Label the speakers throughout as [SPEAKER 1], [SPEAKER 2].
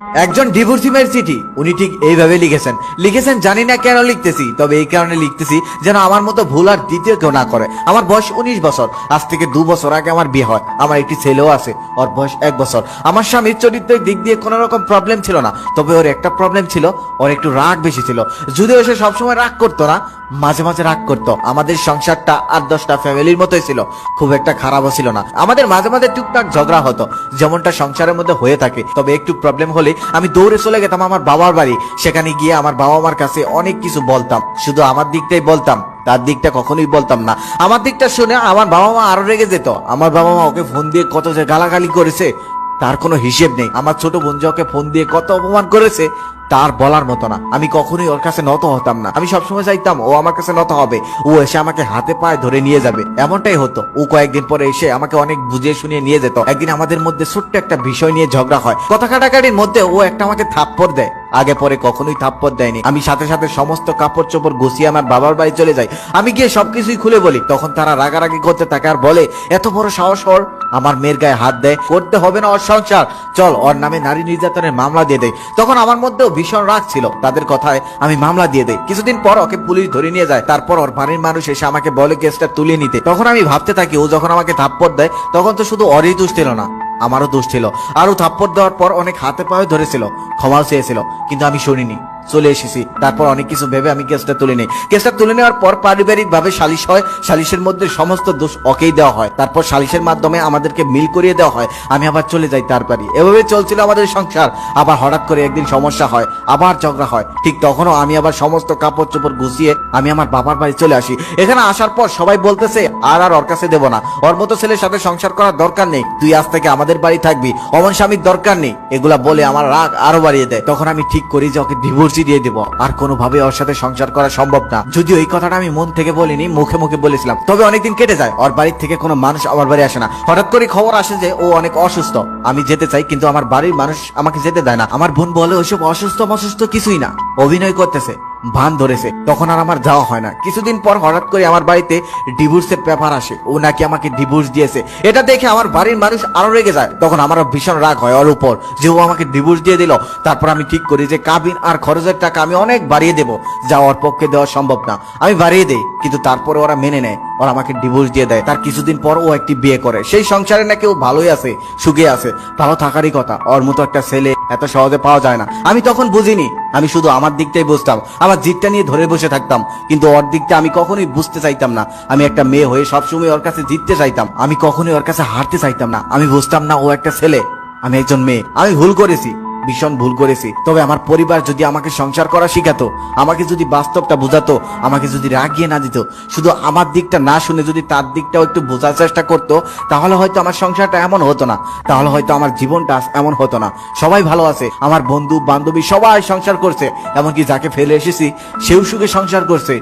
[SPEAKER 1] একজন ডিভোর্সিমের চিঠি, উনি ঠিক এইভাবে লিখেছেন। লিখেছেন, জানি না কেন লিখতেছি, তবে এই কারণে লিখতেছি যেন আমার মতো ভুল আর দ্বিতীয় কেউ না করে। আমার বয়স উনিশ বছর, আজ থেকে দু বছর আগে আমার বিয়ে হয়। আমার একটি ছেলেও আছে, ওর বয়স এক বছর। আমার স্বামীর চরিত্রের দিক দিয়ে কোনো রকম প্রবলেম ছিল না, তবে ওর একটা প্রবলেম ছিল, ওর একটু রাগ বেশি ছিল। যদিও সে সবসময় রাগ করতো না মাঝে মাঝে রাগ করতো। আমাদের সংসারটা আট দশটা ফ্যামিলির মতোই ছিল। খুব একটা খারাপও ছিল না। আমাদের মাঝে মাঝে টুকটাক ঝগড়া হতো। যেমনটা সংসারের মধ্যে হয়ে থাকে। তবে একটু প্রবলেম হলে আমি দৌড়ে চলে যেতাম আমার বাবার বাড়ি। সেখানে গিয়ে আমার বাবা মার কাছে অনেক কিছু বলতাম। শুধু আমার দিকটাই বলতাম। তার দিকটা কখনোই বলতাম না। আমার দিকটা শুনে আমার বাবা মা আরও রেগে যেত। আমার বাবা মা ওকে ফোন দিয়ে কত যে গালাগালি করেছে তার কোনো হিসেব নেই। আমার ছোট যে ফোন দিয়ে কত অপমান করেছে, তার বলার মতো না। আমি কখনোই ওর কাছে নত হতাম না। আমি সবসময় চাইতাম ও আমার কাছে নত হবে। ও এসে আমাকে হাতে পায়ে ধরে নিয়ে যাবে। এমনটাই হতো। ও কয়েকদিন পরে এসে আমাকে অনেক বুঝিয়ে শুনিয়ে নিয়ে যেত। একদিন আমাদের মধ্যে ছোট্ট একটা বিষয় নিয়ে ঝগড়া হয়। কথা কাটাকাটির মধ্যে ও একটা আমাকে থাপ্পড় দেয়। আগে পরে কখনোই থাপ্পড় দেয়নি। আমি সাথে সাথে সমস্ত কাপড় চোপড় গুছিয়ে আমার বাবার বাড়ি চলে যাই। আমি গিয়ে সবকিছুই খুলে বলি। তখন তারা রাগারাগি করতে থাকে আর বলে, এত বড় সাহস ওর। আমার মেয়ের গায়ে হাত দেয় করতে হবে না ওর সংসার। চল, ওর নামে নারী নির্যাতনের মামলা দিয়ে দেয় তখন আমার মধ্যেও ভীষণ রাগ ছিল। তাদের কথায় আমি মামলা দিয়ে দেই। কিছুদিন পর ওকে পুলিশ ধরে নিয়ে যায়। তারপর ওর বাড়ির মানুষ এসে আমাকে বলে কেসটা তুলে নিতে। তখন আমি ভাবতে থাকি, ও যখন আমাকে থাপ্পড় দেয়, তখন তো শুধু ওরই দোষ ছিল না। আমারও দোষ ছিল। আরও থাপ্পড় দেওয়ার পর অনেক হাতে পায়ে ধরেছিল। ক্ষমাও চেয়েছিল, কিন্তু আমি শুনিনি। চলে এসেছি। তারপর অনেক কিছু ভেবে আমি কেসটা তুলে নিই। কেসটা তুলে নেওয়ার পর পারিবারিক ভাবে সালিশ হয়। সালিশের মধ্যে সমস্ত দোষ ওকেই দেওয়া হয়। তারপর সালিশের মাধ্যমে আমাদেরকে মিল করিয়ে দেওয়া হয়। আমি আবার চলে যাই তার বাড়ি। এভাবে চলছিল আমাদের সংসার। আবার হঠাৎ করে একদিন সমস্যা হয়, আবার ঝগড়া হয়। ঠিক তখনও আমি আবার সমস্ত কাপড় চোপড় গুছিয়ে আমি আমার বাবার বাড়ি চলে আসি। এখানে আসার পর সবাই বলতেছে, আর আর ওর কাছে দেবো না। ওর মতো ছেলের সাথে সংসার করার দরকার নেই। তুই আজ থেকে আমাদের বাড়ি থাকবি। অমন স্বামীর দরকার নেই। এগুলা বলে আমার রাগ আরও বাড়িয়ে দেয়। তখন আমি ঠিক করি যে ওকে ডিভোর্সই দিয়ে দেব। আর কোনোভাবে ওর সাথে সংসার করা সম্ভব না। যদিও এই কথাটা আমি মন থেকে বলিনি, মুখে মুখে বলেছিলাম। তবে অনেকদিন কেটে যায়, ওর বাড়ির থেকে কোনো মানুষ আমার বাড়ি আসে না। হঠাৎ করে খবর আসে যে ও অনেক অসুস্থ। আমি যেতে চাই, কিন্তু আমার বাড়ির মানুষ আমাকে যেতে দেয় না। আমার বোন বলে ওইসব অসুস্থ অসুস্থ কিছুই না। অভিনয় করতেছে। ভান ধরেছে। তখন আর আমার যাওয়া হয় না। কিছুদিন পর হঠাৎ করে আমার বাড়িতে ডিভোর্সের পেপার আসে। ও নাকি আমাকে ডিভোর্স দিয়েছে। এটা দেখে আমার বাড়ির মানুষ আরও রেগে যায়। তখন আমার ভীষণ রাগ হয় ওর উপর যে ও আমাকে ডিভোর্স দিয়ে দিল। তারপর আমি ঠিক করি যে কাবিন আর খরচের টাকা আমি অনেক বাড়িয়ে দেব। যা ওর পক্ষে দেওয়া সম্ভব না। আমি বাড়িয়ে দেই, কিন্তু তারপরে ওরা মেনে নেয়। ওরা আমাকে ডিভোর্স দিয়ে দেয়। তার কিছুদিন পর ও একটি বিয়ে করে। সেই সংসারে নাকি ও ভালোই আছে, সুখে আছে। ভালো থাকারই কথা। ওর মতো একটা ছেলে এত সহজে পাওয়া যায় না। আমি তখন বুঝিনি। আমি শুধু আমার দিকটাই বুঝতাম। আমার জিতটা নিয়ে ধরে বসে থাকতাম। কিন্তু ওর দিকটা আমি কখনোই বুঝতে চাইতাম না। আমি একটা মেয়ে হয়ে সবসময় ওর কাছে জিততে চাইতাম। আমি কখনোই ওর কাছে হারতে চাইতাম না। আমি বুঝতাম না ও একটা ছেলে। আমি একজন মেয়ে। আমি ভুল করেছি। ভীষণ ভুল করেছি। তবে আমার পরিবার যদি আমাকে সংসার করা শিখাতো, আমাকে যদি বাস্তবটা বোঝাতো, আমাকে যদি রাগিয়ে না দিত, শুধু আমার দিকটা না শুনে যদি তার দিকটাও একটু বোঝার চেষ্টা করতো, তাহলে হয়তো আমার সংসারটা এমন হতো না। তাহলে হয়তো আমার জীবনটা এমন হতো না। সবাই ভালো আছে, আমার বন্ধু, বান্ধবী সবাই সংসার করছে, এমনকি যাকে ফেলে এসেছি, সেও সুখে সংসার করছে।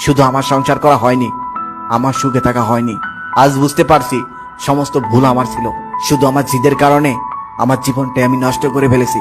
[SPEAKER 1] শুধু আমার সংসার করা হয়নি, আমার সুখে থাকা হয়নি। আজ বুঝতে পারছি, সমস্ত ভুল আমার ছিল। শুধু আমার জিদের কারণে আমার জীবনটা আমি নষ্ট করে ফেলেছি।